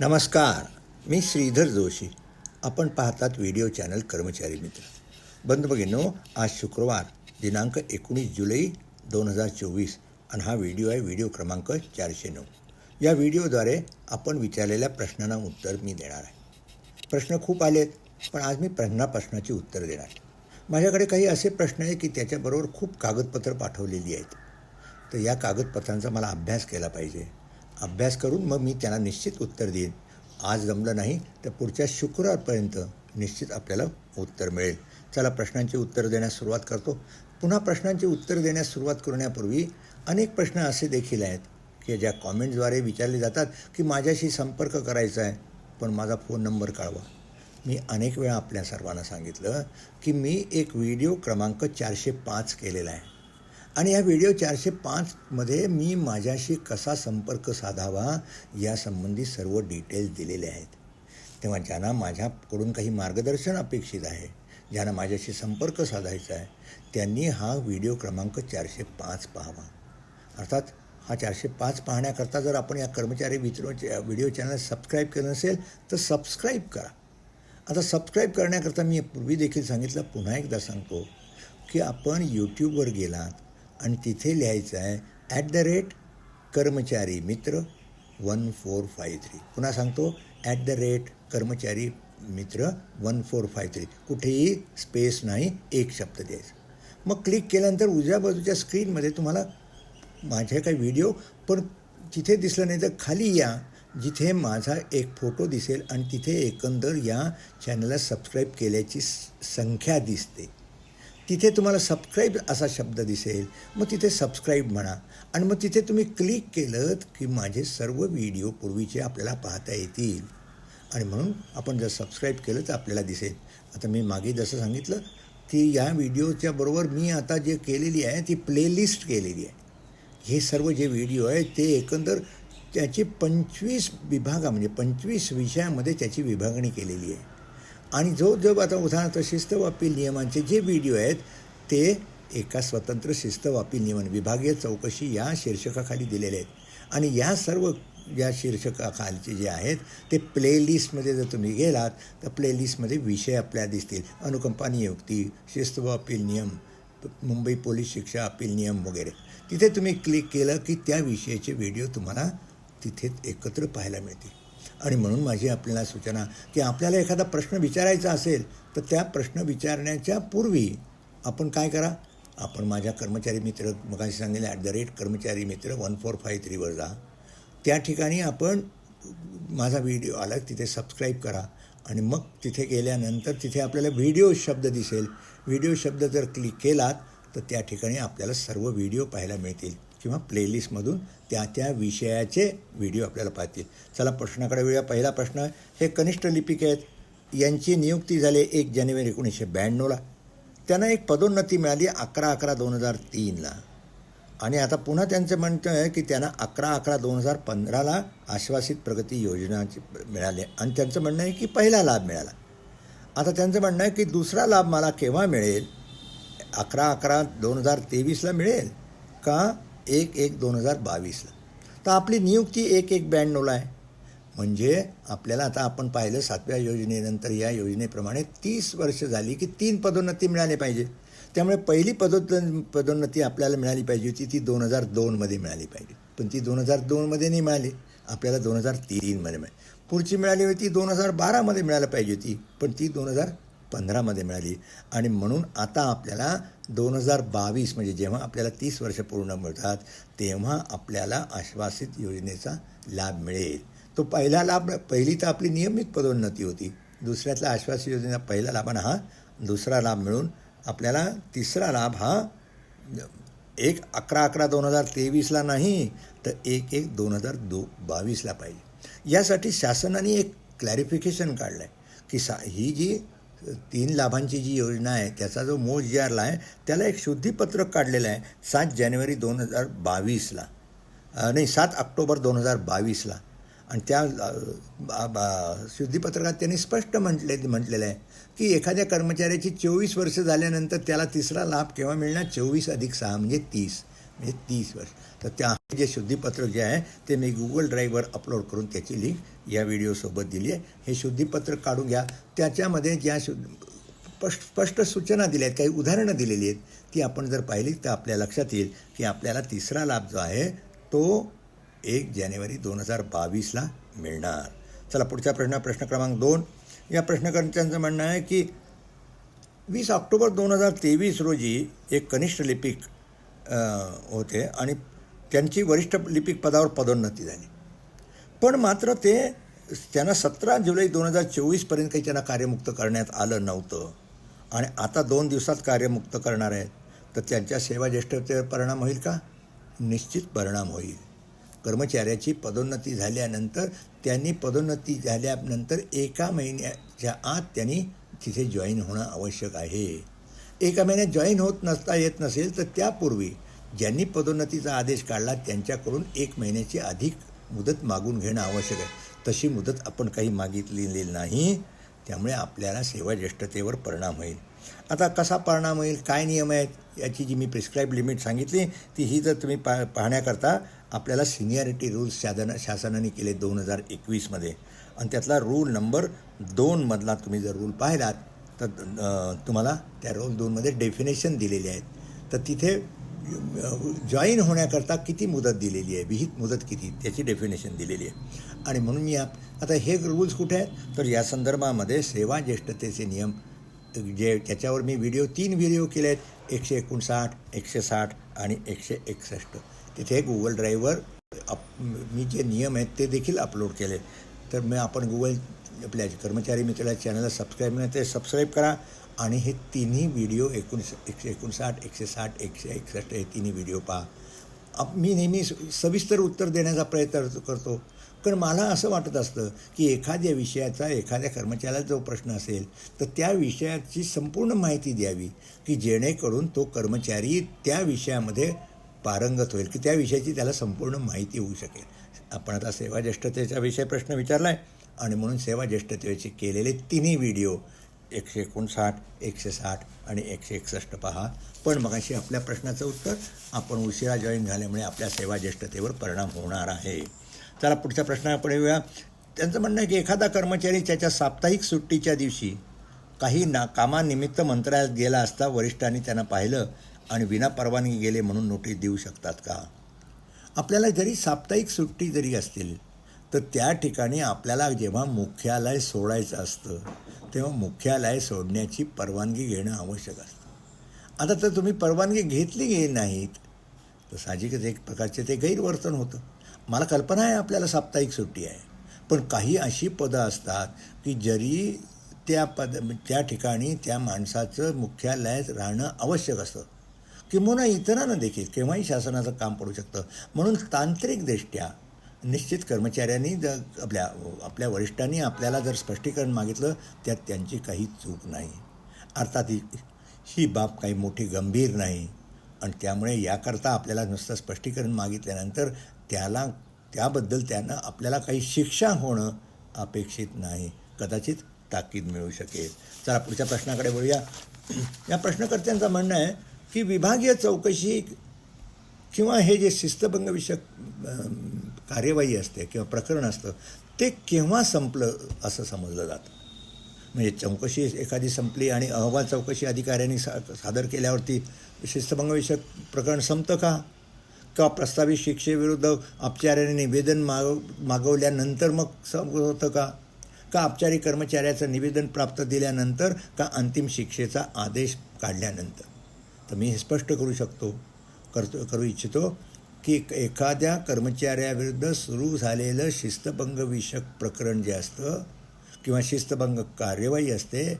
नमस्कार मी श्रीधर जोशी. आपण पाहतात व्हिडिओ चॅनल कर्मचारी मित्र. बंद बघिनो आज शुक्रवार दिनांक एकोणीस जुलै दोन हजार चोवीस आणि हा व्हिडिओ आहे व्हिडिओ क्रमांक चारशे नऊ. या व्हिडिओद्वारे आपण विचारलेल्या प्रश्नांना उत्तर मी देणार आहे. प्रश्न खूप आलेत पण आज मी प्रश्ना प्रश्नाची उत्तर देणार माझ्याकडे काही असे प्रश्न आहे की त्याच्याबरोबर खूप कागदपत्र पाठवलेली आहेत. तर या कागदपत्रांचा मला अभ्यास केला पाहिजे. अभ्यास करून मग मी त्यांना निश्चित उत्तर देईन. आज जमलं नाही तर पुढच्या शुक्रवारपर्यंत निश्चित आपल्याला उत्तर मिळेल. चला प्रश्नांची उत्तर देण्यास सुरुवात करतो. पुन्हा प्रश्नांची उत्तर देण्यास सुरुवात करण्यापूर्वी अनेक प्रश्न असे देखील आहेत की ज्या कॉमेंट्सद्वारे विचारले जातात की माझ्याशी संपर्क करायचा आहे पण माझा फोन नंबर कळवा मी अनेक वेळा आपल्या सर्वांना सांगितलं की मी एक व्हिडिओ क्रमांक चारशे पाच केलेला आहे. आणि या व्हिडिओ चारशे पाचमध्ये मी माझ्याशी कसा संपर्क साधावा यासंबंधी सर्व डिटेल्स दिलेले आहेत. तेव्हा ज्यांना माझ्याकडून काही मार्गदर्शन अपेक्षित आहे ज्यांना माझ्याशी संपर्क साधायचा आहे त्यांनी हा व्हिडिओ क्रमांक चारशे पाच पाहावा. अर्थात हा चारशे पाच पाहण्याकरता जर आपण या कर्मचारी विचारो व्हिडिओ चॅनल सबस्क्राईब केलं नसेल तर सबस्क्राईब करा. आता सबस्क्राईब करण्याकरता मी पूर्वी देखील सांगितलं पुन्हा एकदा सांगतो की आपण यूट्यूबवर गेलात आणि तिथे लिहायचं आहे ॲट द रेट कर्मचारी मित्र वन फोर फाय थ्री. पुन्हा सांगतो ॲट द रेट कर्मचारी मित्र वन फोर फाय थ्री. कुठेही स्पेस नाही एक शब्द द्यायचा. मग क्लिक केल्यानंतर उजव्या बाजूच्या स्क्रीनमध्ये तुम्हाला माझ्या काही व्हिडिओ पण तिथे दिसलं नाही तर खाली या जिथे माझा एक फोटो दिसेल आणि तिथे एकंदर या चॅनलला सबस्क्राईब केल्याची संख्या दिसते. तिथे तुम्हाला सबस्क्राईब असा शब्द दिसेल मग तिथे सबस्क्राईब म्हणा. आणि मग तिथे तुम्ही क्लिक केलं की माझे सर्व व्हिडिओ पूर्वीचे आपल्याला पाहता येतील. आणि म्हणून आपण जर सबस्क्राईब केलं तर आपल्याला दिसेल. आता मी मागे जसं सांगितलं की या व्हिडिओच्या बरोबर मी आता जे केलेली आहे ती प्लेलिस्ट केलेली आहे. हे सर्व जे व्हिडिओ आहे ते एकंदर त्याची पंचवीस विभागा म्हणजे पंचवीस विषयामध्ये त्याची विभागणी केलेली आहे. आणि जो जो आता उदाहरणार्थ शिस्तवापी नियमांचे जे व्हिडिओ आहेत ते एका स्वतंत्र शिस्तवापी नियमन विभागीय चौकशी या शीर्षकाखाली दिलेले आहेत. आणि या सर्व या शीर्षकाखालचे जे आहेत ते प्लेलिस्टमध्ये जर तुम्ही गेलात तर प्लेलिस्टमध्ये विषय आपल्याला दिसतील. अनुकंपा नियुक्ती शिस्त व अपील नियम मुंबई पोलीस शिक्षा अपील नियम वगैरे. तिथे तुम्ही क्लिक केलं की त्या विषयाचे व्हिडिओ तुम्हाला तिथे एकत्र पाहायला मिळतील. आणि म्हणून माझी आपल्याला सूचना की आपल्याला एखादा प्रश्न विचारायचा असेल तर त्या प्रश्न विचारण्याच्या पूर्वी आपण काय करा? आपण माझ्या कर्मचारी मित्र मगाशी सांगितले ॲट द रेट कर्मचारी मित्र वन फोर फाय थ्रीवर जा. त्या ठिकाणी आपण माझा व्हिडिओ आला तिथे सबस्क्राईब करा. आणि मग तिथे गेल्यानंतर तिथे आपल्याला व्हिडिओ शब्द दिसेल. व्हिडिओ शब्द जर क्लिक केलात तर त्या ठिकाणी आपल्याला सर्व व्हिडिओ पाहायला मिळतील. किंवा प्लेलिस्टमधून त्या त्या विषयाचे व्हिडिओ आपल्याला पाहतील. चला प्रश्नाकडे वेळा पहिला प्रश्न हे कनिष्ठ लिपिक आहेत. यांची नियुक्ती झाली एक जानेवारी एकोणीसशे ब्याण्णवला. त्यांना एक पदोन्नती मिळाली अकरा अकरा दोन हजार तीनला. आणि आता पुन्हा त्यांचं म्हणतं आहे की त्यांना अकरा अकरा दोन हजार पंधराला आश्वासित प्रगती योजनाची मिळाली. आणि त्यांचं म्हणणं आहे की पहिला लाभ मिळाला. आता त्यांचं म्हणणं आहे की दुसरा लाभ मला केव्हा मिळेल? अकरा अकरा दोन हजार तेवीसला मिळेल का एक एक दोन हजार बावीसला तर आपली नियुक्ती एक एक ब्याण्णवला आहे. म्हणजे आपल्याला आता आपण पाहिलं सातव्या योजनेनंतर या योजनेप्रमाणे तीस वर्ष झाली की तीन पदोन्नती मिळाली पाहिजे. त्यामुळे पहिली पदोत्त पदोन्नती आपल्याला मिळाली पाहिजे होती ती दोन हजार दोनमध्ये मिळाली पाहिजे. पण ती दोन हजार दोनमध्ये नाही मिळाली. आपल्याला दोन हजार तीनमध्ये मिळाली. पुढची मिळाली होती दोन हजार बारामध्ये मिळायला पाहिजे होती पण ती दोन हजार पंधरामध्ये मिळाली. आणि म्हणून आता आपल्याला दोन हजार बावीस म्हणजे जेव्हा आपल्याला तीस वर्ष पूर्ण मिळतात तेव्हा आपल्याला आश्वासित योजनेचा लाभ मिळेल. तो पहिला लाभ पहिली तर आपली नियमित पदोन्नती होती. दुसऱ्यातला आश्वासित योजनेचा पहिला लाभ आणि हा दुसरा लाभ मिळून आपल्याला तिसरा लाभ हा एक अकरा अकरा दोन हजार तेवीसला नाही तर एक एक दोन हजार दो बावीसला पाहिजे. यासाठी शासनाने एक क्लॅरिफिकेशन काढलं आहे की सा ही जी तीन लाभांची जी योजना आहे त्याचा जो मूळ जी आरला आहे त्याला एक शुद्धीपत्रक काढलेलं आहे सात जानेवारी दोन हजार बावीसला. नाही सात ऑक्टोबर दोन हजार बावीसला. आणि त्या बा- बा- शुद्धीपत्रकात त्यांनी स्पष्ट म्हटले म्हटलेलं आहे की एखाद्या कर्मचाऱ्याची चोवीस वर्ष झाल्यानंतर त्याला तिसरा लाभ केव्हा मिळणार? चोवीस अधिक सहा म्हणजे तीस. म्हणजे तीस वर्ष. तर त्या जे शुद्धीपत्र जे आहे ते मी गुगल ड्राईव्हवर अपलोड करून त्याची लिंक या व्हिडिओसोबत दिली आहे. हे शुद्धीपत्र काढून घ्या. त्याच्यामध्ये ज्या शुद्ध स्पष्ट स्पष्ट सूचना दिल्या आहेत काही उदाहरणं दिलेली आहेत ती आपण जर पाहिली तर आपल्या लक्षात येईल की आपल्याला तिसरा लाभ जो आहे तो एक जानेवारी दोन हजार बावीसला मिळणार. चला पुढचा प्रश्न प्रश्न क्रमांक दोन. या प्रश्नकर्त्यांचं म्हणणं आहे की वीस ऑक्टोबर दोन हजार तेवीस रोजी एक कनिष्ठ लिपिक होते आणि त्यांची वरिष्ठ लिपिक पदावर पदोन्नती झाली. पण मात्र ते त्यांना सतरा जुलै दोन हजार चोवीसपर्यंत काही त्यांना कार्यमुक्त करण्यात आलं नव्हतं. आणि आता दोन दिवसात कार्यमुक्त करणार आहेत. तर त्यांच्या सेवा ज्येष्ठतेवर परिणाम होईल का? निश्चित परिणाम होईल. कर्मचाऱ्याची पदोन्नती झाल्यानंतर त्यांनी पदोन्नती झाल्यानंतर एका महिन्याच्या आत त्यांनी तिथे जॉईन होणं आवश्यक आहे. एका महिन्यात जॉईन होत नसता येत नसेल तर त्यापूर्वी ज्यांनी पदोन्नतीचा आदेश काढला त्यांच्याकडून एक महिन्याची अधिक मुदत मागून घेणं आवश्यक आहे. तशी मुदत आपण काही मागितलेली नाही. त्यामुळे आपल्याला सेवा ज्येष्ठतेवर परिणाम होईल. आता कसा परिणाम होईल काय नियम आहेत याची जी मी प्रिस्क्राईब लिमिट सांगितली ती ही जर तुम्ही पा पाहण्याकरता आपल्याला सिनियरिटी रूल्स शासन शासनाने केले दोन हजार एकवीसमध्ये. आणि त्यातला रूल नंबर दोनमधला तुम्ही जर रूल पाहिलात तर तुम्हाला त्या रूल दोनमध्ये डेफिनेशन दिलेली आहेत. तर तिथे जॉईन होण्याकरता किती मुदत दिलेली आहे? विहित मुदत किती? त्याची डेफिनेशन दिलेली आहे. आणि म्हणून मी आता हे रूल्स कुठे आहेत? तर या संदर्भामध्ये सेवा ज्येष्ठतेचे नियम जे त्याच्यावर मी व्हिडिओ तीन व्हिडिओ केले आहेत. एकशे एकोणसाठ एकशे साठ आणि एकशे एकसष्ट. तिथे गुगल ड्राईव्हवर अप मी जे नियम आहेत ते देखील अपलोड केले. तर मी आपण गुगल आपल्या कर्मचारी मित्राला चॅनलला सबस्क्राईब नाही ते सबस्क्राईब करा. आणि हे तिन्ही व्हिडिओ एकोणीस एकशे एकोणसाठ एकशे साठ एकशे एकसष्ट हे तिन्ही व्हिडिओ पहा. आप मी नेहमी स- सविस्तर उत्तर देण्याचा प्रयत्न करतो कारण मला असं वाटत असतं की एखाद्या विषयाचा एखाद्या कर्मचाऱ्याला जो प्रश्न असेल तर त्या विषयाची संपूर्ण माहिती द्यावी की जेणेकरून तो कर्मचारी त्या विषयामध्ये पारंगत होईल की त्या विषयाची त्याला संपूर्ण माहिती होऊ शकेल. आपण आता सेवा ज्येष्ठतेचा विषय प्रश्न विचारला आहे आणि म्हणून सेवा ज्येष्ठतेचे केलेले तिन्ही व्हिडिओ एकशे एकोणसाठ एकशे साठ आणि एकशे एकसष्ट पहा. पण मग अशी आपल्या प्रश्नाचं उत्तर आपण उशिरा जॉईन झाल्यामुळे आपल्या सेवा ज्येष्ठतेवर परिणाम होणार आहे. चला पुढचा प्रश्न आपण येऊया. त्यांचं म्हणणं आहे की एखादा कर्मचारी त्याच्या साप्ताहिक सुट्टीच्या दिवशी काही ना कामानिमित्त मंत्रालयात गेला असता वरिष्ठांनी त्यांना पाहिलं आणि विना परवानगी गेले म्हणून नोटीस देऊ शकतात का? आपल्याला जरी साप्ताहिक सुट्टी जरी असतील तर त्या ठिकाणी आपल्याला जेव्हा मुख्यालय सोडायचं असतं तेव्हा मुख्यालय सोडण्याची परवानगी घेणं आवश्यक असतं. आता तर तुम्ही परवानगी घेतली गे नाहीत तर साहजिकच एक प्रकारचे ते गैरवर्तन होतं. मला कल्पना आहे आपल्याला साप्ताहिक सुट्टी आहे पण काही अशी पदं असतात की जरी त्या पद त्या ठिकाणी त्या माणसाचं मुख्यालयात राहणं आवश्यक असतं. किंबहुना इतरांना देखील केव्हाही शासनाचं काम पडू शकतं. म्हणून तांत्रिकदृष्ट्या निश्चित कर्मचाऱ्यांनी जर आपल्या आपल्या वरिष्ठांनी आपल्याला जर स्पष्टीकरण मागितलं त्यात त्यांची काही चूक नाही. अर्थात ही ही बाब काही मोठी गंभीर नाही. आणि त्यामुळे याकरता आपल्याला नुसतं स्पष्टीकरण मागितल्यानंतर त्याला त्याबद्दल त्यांना आपल्याला काही शिक्षा होणं अपेक्षित नाही. कदाचित ताकीद मिळू शकेल. चला पुढच्या प्रश्नाकडे बोलूया या प्रश्नकर्त्यांचं म्हणणं आहे की विभागीय चौकशी किंवा हे जे शिस्तभंगविषयक कार्यवाही असते किंवा प्रकरण असतं ते केव्हा संपलं असं समजलं जातं? म्हणजे चौकशी एखादी संपली आणि अहवाल चौकशी अधिकाऱ्यांनी सा सादर केल्यावरती शिस्तभंगविषयक प्रकरण संपतं का? का प्रस्तावित शिक्षेविरुद्ध औपचार्याने निवेदन मागव मागवल्यानंतर मग सम होतं का? का अपचारी कर्मचाऱ्याचं निवेदन प्राप्त दिल्यानंतर का अंतिम शिक्षेचा आदेश काढल्यानंतर? तर मी हे स्पष्ट करू शकतो करतो करू इच्छितो की एखाद्या कर्मचाऱ्याविरुद्ध सुरू झालेलं शिस्तभंगविषयक प्रकरण जे असतं किंवा शिस्तभंग कार्यवाही असते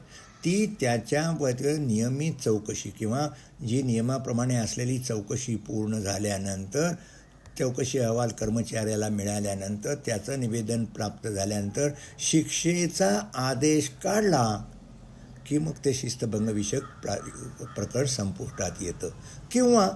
ती त्याच्याबद्दल नियमित चौकशी किंवा जी नियमाप्रमाणे असलेली चौकशी पूर्ण झाल्यानंतर चौकशी अहवाल कर्मचाऱ्याला मिळाल्यानंतर त्याचं निवेदन प्राप्त झाल्यानंतर शिक्षेचा आदेश काढला की मग ते शिस्तभंगविषयक प्रा प्रकरण संपुष्टात येतं. किंवा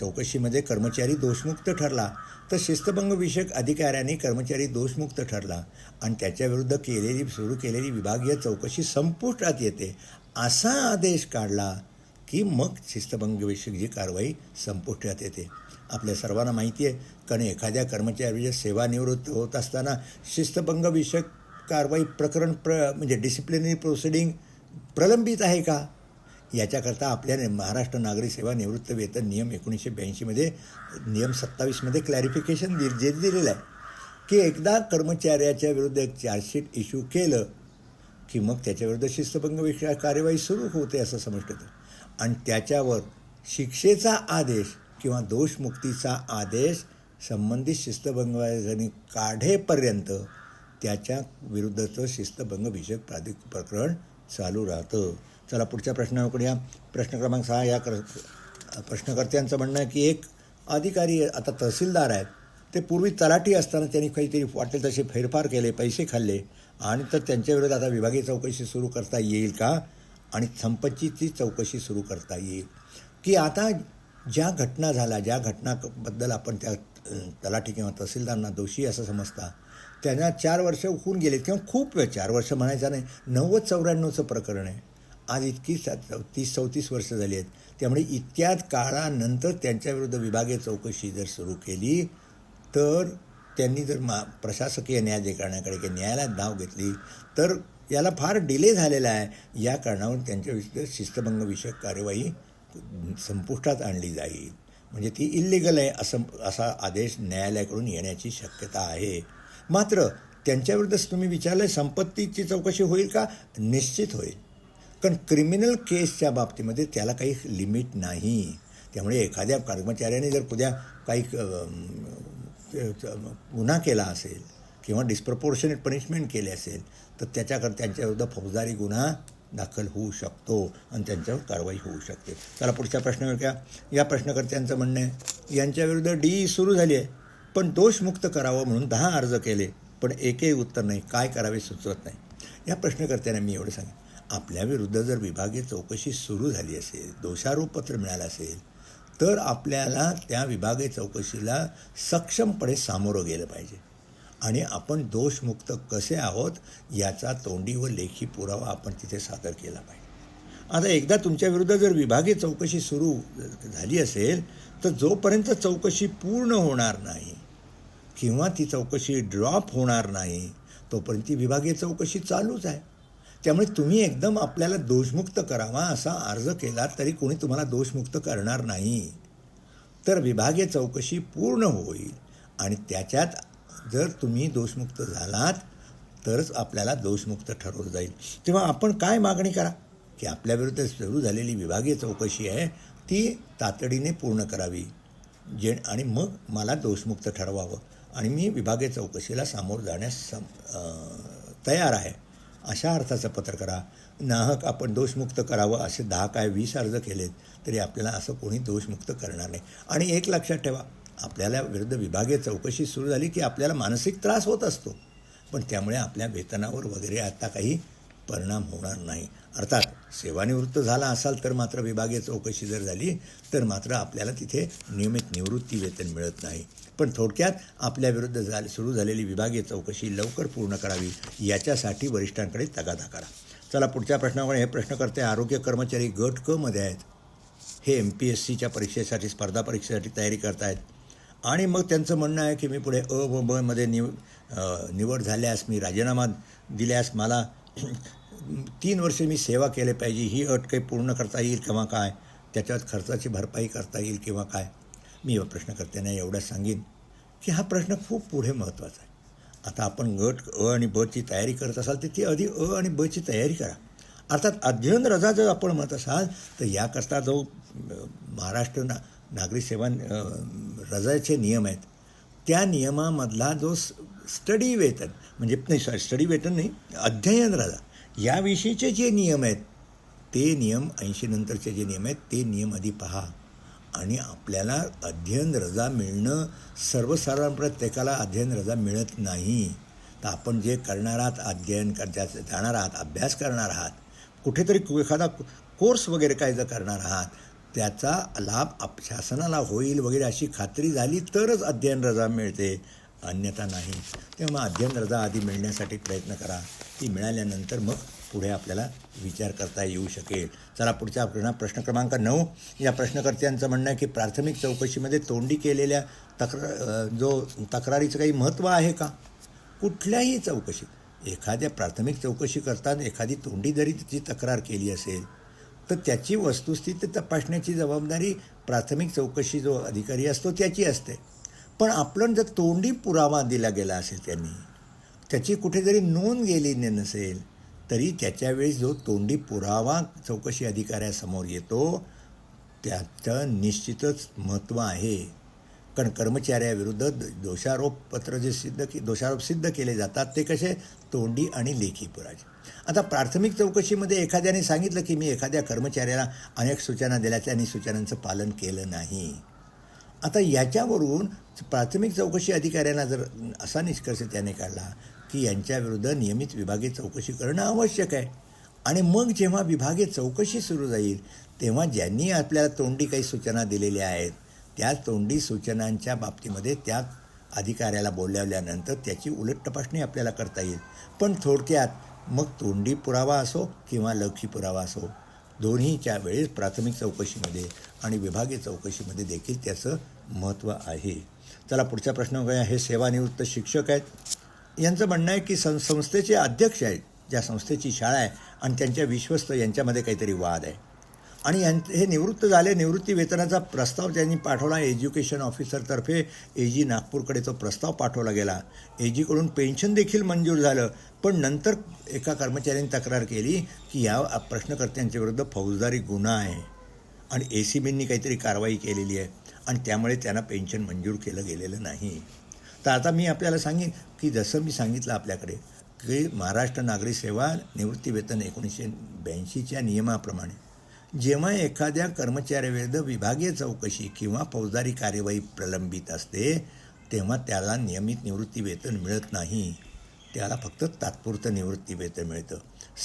चौकशीमध्ये म्हणजे कर्मचारी दोषमुक्त ठरला तर शिस्तभंगविषयक अधिकाऱ्यांनी कर्मचारी दोषमुक्त ठरला आणि त्याच्याविरुद्ध केलेली सुरू केलेली विभागीय चौकशी संपुष्टात येते असा आदेश काढला की मग शिस्तभंगविषयक जी कारवाई संपुष्टात येते. आपल्या सर्वांना माहिती आहे कारण एखाद्या कर्मचाऱ्याच्या सेवानिवृत्त होत असताना शिस्तभंगविषयक कारवाई प्रकरण प्र म्हणजे डिसिप्लिनरी प्रोसिडिंग प्रलंबित आहे का? याच्याकरता आपल्या महाराष्ट्र नागरी सेवा निवृत्त वेतन नियम एकोणीसशे ब्याऐंशीमध्ये नियम सत्तावीसमध्ये क्लॅरिफिकेशन दि जे दिलेलं आहे की एकदा कर्मचाऱ्याच्या विरुद्ध एक चार्जशीट इश्यू केलं की मग त्याच्याविरुद्ध शिस्तभंग विषय कार्यवाही सुरू होते असं समजतं आणि त्याच्यावर शिक्षेचा आदेश किंवा दोषमुक्तीचा आदेश संबंधित शिस्तभंगाने काढेपर्यंत त्याच्या विरुद्धचं शिस्तभंग विषयक प्राधिक प्रकरण चालू राहतं. चला पुढच्या प्रश्नाकडे या. प्रश्न क्रमांक सहा या कर प्रश्नकर्त्यांचं म्हणणं आहे की एक अधिकारी आता तहसीलदार आहेत. ते पूर्वी तलाठी असताना त्यांनी काहीतरी वाटेल तसे फेरफार केले पैसे खाल्ले. आणि तर त्यांच्याविरोधात आता विभागीय चौकशी सुरू करता येईल का? आणि संपत्तीची चौकशी सुरू करता येईल. की आता ज्या घटना झाल्या ज्या घटनाबद्दल आपण त्या तलाठी किंवा तहसीलदारांना दोषी असं समजता त्यांना चार वर्ष होऊन गेलेत किंवा खूप वेळ चार वर्ष म्हणायचं नाही. नव्वद चौऱ्याण्णवचं प्रकरण आहे. आज इतकी तीस चौतीस वर्ष झाली आहेत. त्यामुळे इतक्याच काळानंतर त्यांच्याविरुद्ध विभागीय चौकशी जर सुरू केली तर त्यांनी जर मा प्रशासकीय न्याय करण्याकडे किंवा न्यायालयात धाव घेतली तर याला फार डिले झालेला आहे. या कारणावर त्यांच्याविरुद्ध शिस्तभंगविषयक कार्यवाही संपुष्टात आणली जाईल. म्हणजे ती इल्लिगल आहे असं असा आदेश न्यायालयाकडून येण्याची शक्यता आहे. मात्र त्यांच्याविरुद्धच तुम्ही विचारलं संपत्तीची चौकशी होईल का? निश्चित होईल. कारण क्रिमिनल केसच्या बाबतीमध्ये त्याला काही लिमिट नाही. त्यामुळे एखाद्या कर्मचाऱ्याने जर उद्या काही गुन्हा केला असेल किंवा डिस्प्रपोर्शनेट पनिशमेंट केले असेल तर त्याच्याकर त्यांच्याविरुद्ध फौजदारी गुन्हा दाखल होऊ शकतो आणि त्यांच्यावर कारवाई होऊ शकते. चला पुढच्या प्रश्न घ्या या प्रश्नकर्त्यांचं म्हणणं आहे यांच्याविरुद्ध डी सुरू झाली आहे. पण दोषमुक्त करावं म्हणून दहा अर्ज केले पण एकही उत्तर नाही. काय करावे सुचवत नाही. या प्रश्नकर्त्यांना मी एवढं सांगेन आपल्याविरुद्ध जर विभागीय चौकशी सुरू झाली असेल दोषारोपपत्र मिळालं असेल तर आपल्याला त्या विभागीय चौकशीला सक्षमपणे सामोरं गेलं पाहिजे. आणि आपण दोषमुक्त कसे आहोत याचा तोंडी व लेखी पुरावा आपण तिथे सादर केला पाहिजे. आता एकदा तुमच्याविरुद्ध जर विभागीय चौकशी सुरू झाली असेल तर जोपर्यंत चौकशी पूर्ण होणार नाही किंवा ती चौकशी ड्रॉप होणार नाही तोपर्यंत ती विभागीय चौकशी चालूच आहे. त्यामुळे तुम्ही एकदम आपल्याला दोषमुक्त करावा असा अर्ज केला तरी कोणी तुम्हाला दोषमुक्त करणार नाही. तर विभागीय चौकशी पूर्ण होईल आणि त्याच्यात जर तुम्ही दोषमुक्त झालात तरच आपल्याला दोषमुक्त ठरवलं जाईल. तेव्हा आपण काय मागणी करा? की आपल्याविरुद्ध सुरू झालेली विभागीय चौकशी आहे ती तातडीने पूर्ण करावी. जे आणि मग मला दोषमुक्त ठरवावं. आणि मी विभागीय चौकशीला सामोर जाण्यास सम तयार आहे. अशा अर्थाचं पत्र करा. नाहक आपण दोषमुक्त करावं असे दहा काय वीस अर्ज केलेत तरी आपल्याला असं कोणी दोषमुक्त करणार नाही. आणि एक लक्षात ठेवा आपल्याला विरुद्ध विभागीय चौकशी सुरू झाली की आपल्याला मानसिक त्रास होत असतो. पण त्यामुळे आपल्या वेतनावर वगैरे आता काही परिणाम होणार नाही. अर्थात सेवानिवृत्त झाला असाल तर मात्र विभागीय चौकशी जर झाली तर मात्र आपल्याला तिथे नियमित निवृत्ती वेतन मिळत नाही. पण थोडक्यात आपल्याविरुद्ध झाले सुरू झालेली विभागीय चौकशी लवकर पूर्ण करावी याच्यासाठी वरिष्ठांकडे तगादा करा. चला पुढच्या प्रश्नामुळे हे प्रश्न करते. आरोग्य कर्मचारी गट क मध्ये आहेत. हे एम पी एस सीच्या परीक्षेसाठी स्पर्धा परीक्षेसाठी तयारी करतायत. आणि मग त्यांचं म्हणणं आहे की मी पुढे अ व ब मध्ये निव निवड झाल्यास मी राजीनामा दिल्यास मला तीन वर्षे मी सेवा केले पाहिजे ही अट काही पूर्ण करता येईल किंवा काय? त्याच्यात खर्चाची भरपाई करता येईल किंवा काय? मी प्रश्नकर्त्यांना एवढा सांगेन की हा प्रश्न खूप पुढे महत्त्वाचा आहे. आता आपण गट अ आणि बची तयारी करत असाल तर ती आधी अ आणि बची तयारी करा. अर्थात अध्ययन रजा जर आपण म्हणत असाल तर याकरता जो महाराष्ट्र ना नागरी सेवा रजाचे नियम आहेत त्या नियमामधला जो स्टडी वेतन म्हणजे नाही स्टडी वेतन नाही अध्ययन रजा याविषयीचे जे नियम आहेत ते नियम ऐंशी नंतरचे जे नियम आहेत ते नियम आधी पहा. आणि आपल्याला अध्ययन रजा मिळणं सर्वसाधारण प्रत्येकाला अध्ययन रजा मिळत नाही. तर आपण जे करणार आहात अध्ययन कर जाणार आहात अभ्यास करणार आहात कुठेतरी एखादा कोर्स वगैरे काय जर करणार आहात त्याचा लाभ आप शासनाला होईल वगैरे अशी खात्री झाली तरच अध्ययन रजा मिळते. अन्यथा नाही. तेव्हा अध्ययन रजा आधी मिळण्यासाठी प्रयत्न करा. ती मिळाल्यानंतर मग पुढे आपल्याला विचार करता येऊ शकेल. चला पुढचा प्रश्न प्रश्न क्रमांक नऊ. या प्रश्नकर्त्यांचं म्हणणं आहे की प्राथमिक चौकशीमध्ये तोंडी केलेल्या तक्रार जो तक्रारीचं काही महत्त्व आहे का? कुठल्याही चौकशीत एखाद्या प्राथमिक चौकशी करताना एखादी तोंडी जरी तिची तक्रार केली असेल तर त्याची वस्तुस्थिती तपासण्याची जबाबदारी प्राथमिक चौकशी जो अधिकारी असतो त्याची असते. पण आपण जर तोंडी पुरावा दिला गेला असेल त्यांनी त्याची कुठे जरी नोंद गेली नसेल तरी त्याच्यावेळी जो तोंडी पुरावा चौकशी अधिकाऱ्यासमोर येतो त्याचं निश्चितच महत्त्व आहे. कारण कर्मचाऱ्याविरुद्ध दोषारोपपत्र जे सिद्ध की दोषारोप सिद्ध केले जातात ते कसे? तोंडी आणि लेखी पुराचे आता प्राथमिक चौकशीमध्ये एखाद्याने सांगितलं की मी एखाद्या कर्मचाऱ्याला अनेक सूचना दिल्या त्यांनी सूचनांचं पालन केलं नाही. आता याच्यावरून प्राथमिक चौकशी अधिकाऱ्यांना जर असा निष्कर्ष त्याने काढला की यांच्याविरुद्ध नियमित विभागीय चौकशी करणं आवश्यक आहे. आणि मग जेव्हा विभागीय चौकशी सुरू जाईल तेव्हा ज्यांनी आपल्याला तोंडी काही सूचना दिलेल्या आहेत त्या तोंडी सूचनांच्या बाबतीमध्ये त्या अधिकाऱ्याला बोलावल्यानंतर त्याची उलट तपासणी आपल्याला करता येईल. पण थोडक्यात मग तोंडी पुरावा असो किंवा लौकी पुरावा असो दोन्हीच्या वेळेस प्राथमिक चौकशीमध्ये आणि विभागीय चौकशीमध्ये देखील त्याचं महत्त्व आहे. चला पुढचा प्रश्न बघूया. हे सेवानिवृत्त शिक्षक आहेत. यांचं म्हणणं आहे की सं संस्थेचे अध्यक्ष आहेत. ज्या संस्थेची शाळा आहे आणि त्यांच्या विश्वस्त यांच्यामध्ये काहीतरी वाद आहे. आणि यां हे निवृत्त झाले. निवृत्ती वेतनाचा प्रस्ताव त्यांनी पाठवला. एज्युकेशन ऑफिसरतर्फे ए जी नागपूरकडे तो प्रस्ताव पाठवला गेला. ए जीकडून पेन्शन देखील मंजूर झालं. पण नंतर एका कर्मचाऱ्यांनी तक्रार केली की या प्रश्नकर्त्यांच्या विरुद्ध फौजदारी गुन्हा आहे. आणि ए सी बींनी काहीतरी कारवाई केलेली आहे. आणि त्यामुळे त्यांना पेन्शन मंजूर केलं गेलेलं नाही. तर आता मी आपल्याला सांगेन की जसं मी सांगितलं आपल्याकडे की महाराष्ट्र नागरी सेवा निवृत्तीवेतन एकोणीसशे ब्याऐंशीच्या नियमाप्रमाणे जेव्हा एखाद्या कर्मचाऱ्याविरुद्ध विभागीय चौकशी किंवा फौजदारी कार्यवाही प्रलंबित असते तेव्हा त्याला नियमित निवृत्तीवेतन मिळत नाही. त्याला फक्त तात्पुरतं निवृत्तीवेतन मिळतं.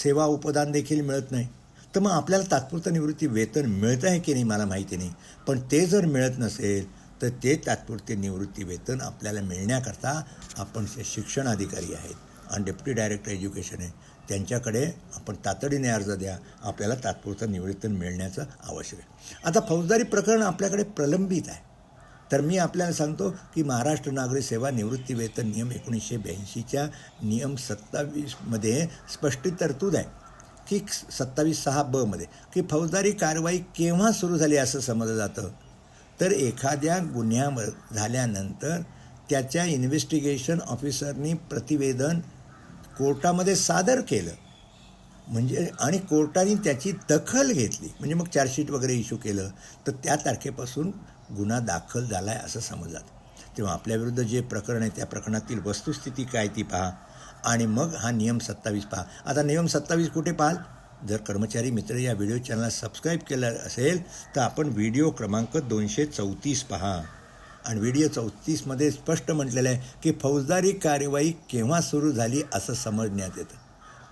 सेवा उपदान देखील मिळत नाही. तर मग आपल्याला तात्पुरतं निवृत्ती वेतन मिळतं आहे की नाही मला माहिती नाही. पण ते जर मिळत नसेल तर ते तात्पुरते निवृत्ती वेतन आपल्याला मिळण्याकरता आपण जे शिक्षण अधिकारी आहेत आणि डेप्युटी डायरेक्टर एज्युकेशन आहे त्यांच्याकडे आपण तातडीने अर्ज द्या. आपल्याला तात्पुरतं निवृत्तन मिळण्याचं आवश्यक आहे. आता फौजदारी प्रकरण आपल्याकडे प्रलंबित आहे. तर मी आपल्याला सांगतो की महाराष्ट्र नागरी सेवा निवृत्ती वेतन नियम एकोणीसशे ब्याऐंशीच्या नियम सत्तावीसमध्ये स्पष्ट तरतूद आहे. की सत्तावीस सहा बमध्ये की फौजदारी कारवाई केव्हा सुरू झाली असं समजलं जातं? तर एखाद्या गुन्ह्यावर झाल्यानंतर त्याच्या इन्व्हेस्टिगेशन ऑफिसरनी प्रतिवेदन कोर्टामध्ये सादर केलं. म्हणजे आणि कोर्टाने त्याची दखल घेतली. म्हणजे मग चार्जशीट वगैरे इश्यू केलं. तर त्या तारखेपासून गुन्हा दाखल झाला आहे असं समजतात तेव्हा आपल्याविरुद्ध जे प्रकरण आहे त्या प्रकरणातील वस्तुस्थिती काय ती पहा. आणि मग हा नियम सत्तावीस पहा. आता नियम सत्तावीस कुठे पाहाल? जर कर्मचारी मित्र या व्हिडिओ चॅनलला सबस्क्राईब केलं असेल तर आपण व्हिडिओ क्रमांक दोनशे चौतीस पहा. आणि व्हिडिओ चौतीसमध्ये स्पष्ट म्हटलेलं आहे की फौजदारी कार्यवाही केव्हा सुरू झाली असं समजण्यात येतं.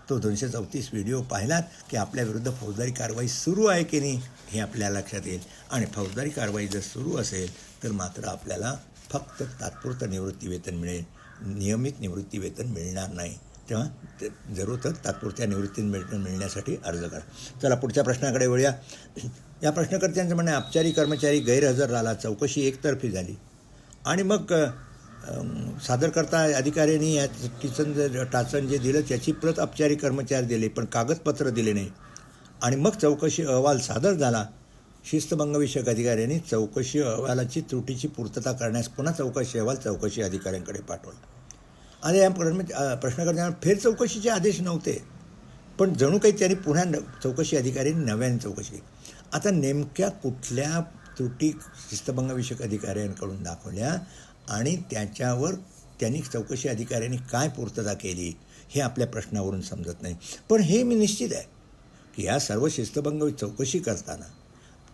तो दोनशे चौतीस व्हिडिओ पाहिलात की आपल्याविरुद्ध फौजदारी कारवाई सुरू आहे की नाही हे आपल्या लक्षात येईल. आणि फौजदारी कारवाई जर सुरू असेल तर मात्र आपल्याला फक्त तात्पुरतं निवृत्ती वेतन मिळेल. नियमित निवृत्ती वेतन मिळणार नाही. तेव्हा ते जरूर तर तात्पुरत्या निवृत्ती वेतन मिळण्यासाठी अर्ज करा. चला पुढच्या प्रश्नाकडे वळूया. या प्रश्नकर्त्यांचं म्हणणं आपचारी कर्मचारी गैरहजर राहिला चौकशी एकतर्फी झाली. आणि मग सादरकर्ता अधिकाऱ्यांनी या टिचन जे टाचण जे दिलं त्याची प्रत औपचारिक कर्मचारी दिले पण कागदपत्र दिले नाही. आणि मग चौकशी अहवाल सादर झाला. शिस्तभंगविषयक अधिकाऱ्यांनी चौकशी अहवालाची त्रुटीची पूर्तता करण्यास पुन्हा चौकशी अहवाल चौकशी अधिकाऱ्यांकडे पाठवला. आणि या प्रश्न प्रश्नकर्त्यांना फेर चौकशीचे आदेश नव्हते. पण जणू काही त्यांनी पुन्हा न चौकशी अधिकाऱ्यांनी नव्याने चौकशी आता नेमक्या कुठल्या त्रुटी शिस्तभंगविषयक अधिकाऱ्यांकडून दाखवल्या आणि त्याच्यावर त्यांनी चौकशी अधिकाऱ्यांनी काय पूर्तता केली हे आपल्या प्रश्नावरून समजत नाही. पण हे मी निश्चित आहे की या सर्व शिस्तभंग चौकशी करताना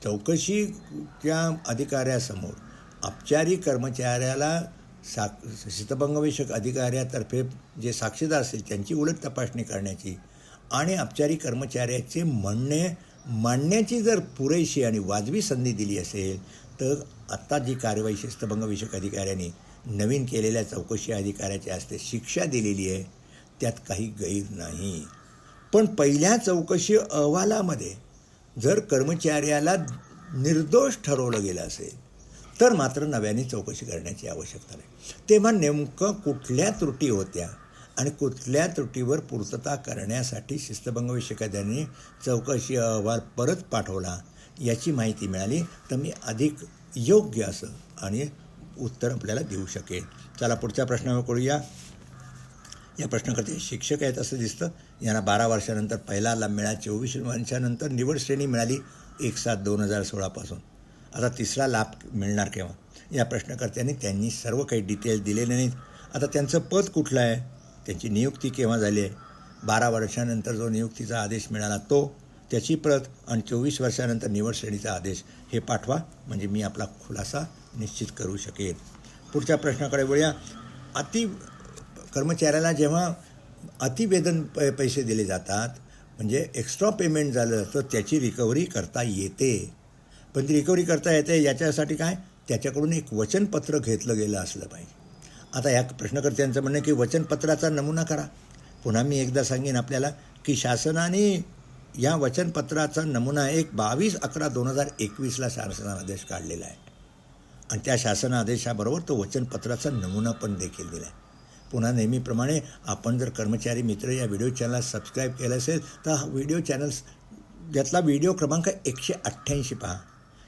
चौकशी त्या अधिकाऱ्यासमोर अपचारी कर्मचाऱ्याला सा शिस्तभंगविषयक अधिकाऱ्यातर्फे जे साक्षीदार असतील त्यांची उलट तपासणी करण्याची आणि अपचारी कर्मचाऱ्याचे म्हणणे मांडण्याची जर पुरेशी आणि वाजवी संधी दिली असेल तर आत्ता जी कारवाई शिस्तभंगविषयक अधिकाऱ्यांनी नवीन केलेल्या चौकशी अधिकाऱ्याच्या हस्ते शिक्षा दिलेली आहे त्यात काही गैर नाही. पण पहिल्या चौकशी अहवालामध्ये जर कर्मचाऱ्याला निर्दोष ठरवलं गेलं असेल तर मात्र नव्याने चौकशी करण्याची आवश्यकता नाही. तेव्हा नेमकं कुठल्या त्रुटी होत्या आणि कुठल्या त्रुटीवर पूर्तता करण्यासाठी शिस्तभंग विषयकाद्यांनी चौकशी अहवाल परत पाठवला याची माहिती मिळाली तर मी अधिक योग्य असं आणि उत्तर आपल्याला देऊ शकेन. चला पुढच्या प्रश्नावर करूया या प्रश्नकर्ते शिक्षक आहेत असं दिसतं. यांना बारा वर्षानंतर पहिला लाभ मिळाला. चोवीस वर्षानंतर निवड श्रेणी मिळाली एक सात दोन हजार सोळापासून आता तिसरा लाभ मिळणार केव्हा? या प्रश्नकर्त्यांनी त्यांनी सर्व काही डिटेल दिलेले नाहीत. आता त्यांचं पद कुठलं आहे? त्यांची नियुक्ती केव्हा झाली आहे? बारा वर्षानंतर जो नियुक्तीचा आदेश मिळाला तो त्याची प्रत आणि चोवीस वर्षानंतर निवड श्रेणीचा आदेश हे पाठवा. म्हणजे मी आपला खुलासा निश्चित करू शकेन. पुढच्या प्रश्नाकडे वळूया. अति कर्मचाऱ्याला जेव्हा अतिवेदन प पैसे दिले जातात म्हणजे एक्स्ट्रा पेमेंट झालं तर त्याची रिकव्हरी करता येते. पण ती रिकव्हरी करता येते याच्यासाठी काय? त्याच्याकडून एक वचनपत्र घेतलं गेलं असलं पाहिजे. आता या प्रश्नकर्त्यांचं म्हणणं की वचनपत्राचा नमुना करा. पुन्हा मी एकदा सांगेन आपल्याला की शासनाने या वचनपत्राचा नमुना एक बावीस अकरा दोन हजार एकवीसला शासनादेश काढलेला आहे. आणि त्या शासन आदेशाबरोबर तो वचनपत्राचा नमुना पण देखील दिला आहे पुन्हा नेहमीप्रमाणे आपण जर कर्मचारी मित्र या व्हिडिओ चॅनलला सबस्क्राईब केलं असेल तर हा व्हिडिओ चॅनल यातला व्हिडिओ क्रमांक एकशे अठ्ठ्याऐंशी पहा.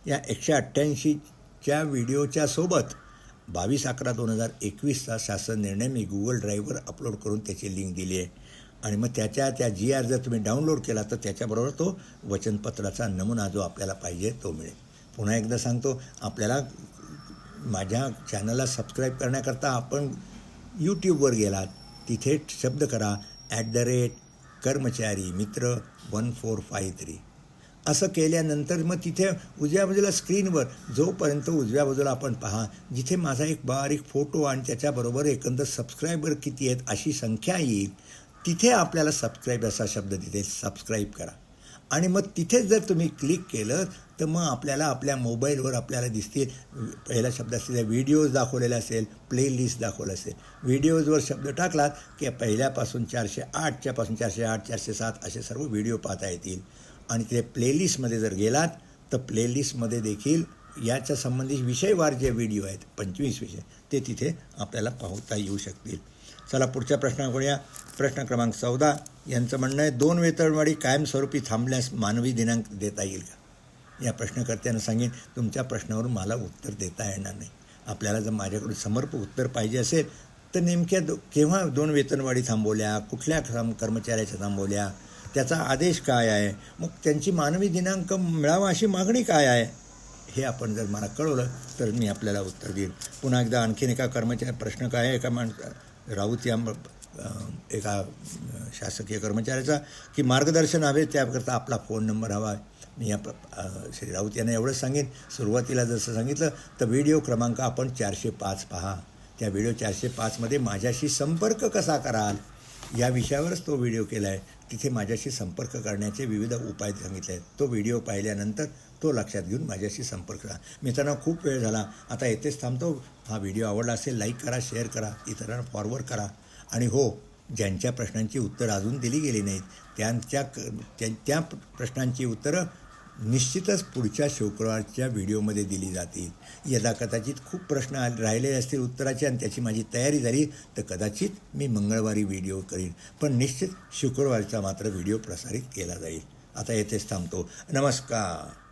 या एकशे अठ्ठ्याऐंशीच्या व्हिडिओच्या सोबत बावीस अकरा दोन हजार एकवीसचा शासन निर्णय मी गुगल ड्राईव्हवर अपलोड करून त्याची लिंक दिली आहे. आणि मग त्याच्या त्या जी आर जर तुम्ही डाउनलोड केला तर त्याच्याबरोबर तो वचनपत्राचा नमुना जो आपल्याला पाहिजे तो मिळेल. पुन्हा एकदा सांगतो आपल्याला माझ्या चॅनलला सबस्क्राईब करण्याकरता आपण यूट्यूबवर गेलात तिथे शब्द करा ॲट द रेट कर्मचारी मित्र वन फोर फाय थ्री असं केल्यानंतर मग तिथे उजव्या बाजूला स्क्रीनवर जोपर्यंत उजव्या बाजूला आपण पहा जिथे माझा एक बारीक फोटो आणि त्याच्याबरोबर एकंदर सबस्क्रायबर किती आहेत अशी संख्या येईल तिथे आपल्याला सबस्क्राईब असा शब्द तिथे सबस्क्राईब करा. आणि मग तिथेच जर तुम्ही क्लिक केलं तर मग आपल्याला आपल्या मोबाईलवर आपल्याला दिसतील पहिला शब्द असलेल्या व्हिडिओज दाखवलेला असेल प्लेलिस्ट दाखवलं असेल. व्हिडिओजवर शब्द टाकलात की पहिल्यापासून चारशे आठच्यापासून चारशे आठ चारशे सात असे सर्व व्हिडिओ पाहता येतील. आणि ते प्लेलिस्टमध्ये जर गेलात तर प्लेलिस्टमध्ये देखील याच्या संबंधित विषयवार जे व्हिडिओ आहेत पंचवीस विषय ते तिथे आपल्याला पाहता येऊ शकतील. चला पुढच्या प्रश्नाकडे या प्रश्न क्रमांक चौदा. यांचं म्हणणं आहे दोन वेतनवाढी कायमस्वरूपी थांबल्यास मानवी दिनांक देता येईल का? या प्रश्नकर्त्यानं सांगेन तुमच्या प्रश्नावर मला उत्तर देता येणार नाही. आपल्याला जर माझ्याकडून समर्पक उत्तर पाहिजे असेल तर नेमक्या दो केव्हा दोन वेतनवाढी थांबवल्या कुठल्या कर्मचाऱ्याच्या थांबवल्या त्याचा आदेश काय आहे मग त्यांची मानवी दिनांक मिळावा अशी मागणी काय आहे हे आपण जर मला कळवलं तर मी आपल्याला उत्तर देईन. पुन्हा एकदा आणखीन एका कर्मचारी प्रश्न काय आहे? एका माणसा राऊत या एका शासकीय कर्मचाऱ्याचा की मार्गदर्शन हवे त्याकरता आपला फोन नंबर हवा आहे. मी या श्री राऊत यांना एवढंच सांगेन. सुरुवातीला जसं सांगितलं तर व्हिडिओ क्रमांक आपण चारशे पाच पहा. त्या व्हिडिओ चारशे पाचमध्ये माझ्याशी संपर्क कसा कराल या विषयावरच तो व्हिडिओ केला आहे तिथे माझ्याशी संपर्क करण्याचे विविध उपाय सांगितले आहेत. तो व्हिडिओ पाहिल्यानंतर तो लक्षात घेऊन माझ्याशी संपर्क करा मित्रांनो खूप वेळ झाला. आता येथेच थांबतो. हा व्हिडिओ आवडला असेल लाईक करा शेअर करा इतरांना फॉरवर्ड करा. आणि हो ज्यांच्या प्रश्नांची उत्तरं अजून दिली गेली नाहीत त्यांच्या त्या त्या प्रश्नांची उत्तरं निश्चितच पुढच्या शुक्रवारच्या व्हिडिओमध्ये दिली जातील. यदा कदाचित खूप प्रश्न राहिले असतील उत्तराचे आणि त्याची माझी तयारी झाली तर कदाचित मी मंगळवारी व्हिडिओ करीन. पण निश्चित शुक्रवारचा मात्र व्हिडिओ प्रसारित केला जाईल. आता येथेच थांबतो. नमस्कार.